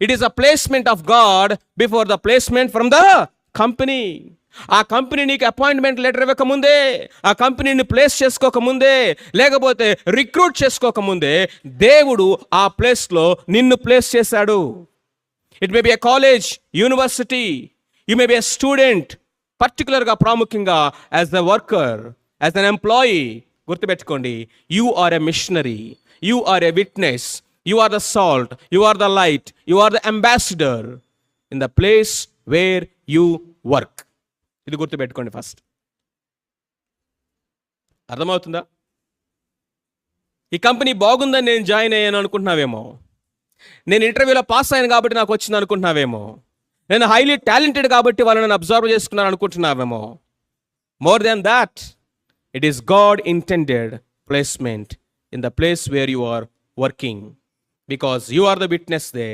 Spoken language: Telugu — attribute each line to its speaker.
Speaker 1: It is a placement of God before the placement from the company ఆ కంపెనీ నీకు అపాయింట్మెంట్ లెటర్ ఇవ్వకముందే ఆ కంపెనీని ప్లేస్ చేసుకోకముందే లేకపోతే రిక్రూట్ చేసుకోకముందే దేవుడు ఆ ప్లేస్లో నిన్ను ప్లేస్ చేశాడు. It may be a college university you may be a student పర్టికులర్గా ప్రాముఖ్యంగా as the worker as an employee గుర్తుపెట్టుకోండి you are a missionary you are a witness you are the salt you are the light you are the ambassador in the place where you work ఇది గుర్తుపెట్టుకోండి ఫస్ట్ అర్థమవుతుందా? ఈ కంపెనీ బాగుందని నేను జాయిన్ అయ్యాను అనుకుంటున్నావేమో. నేను ఇంటర్వ్యూలో పాస్ అయ్యాను కాబట్టి నాకు వచ్చింది అనుకుంటున్నావేమో. నేను హైలీ టాలెంటెడ్ కాబట్టి వాళ్ళని అబ్జర్వ్ చేసుకున్నాను అనుకుంటున్నావేమో. More than that it is God intended placement in the place where you are working because you are the witness there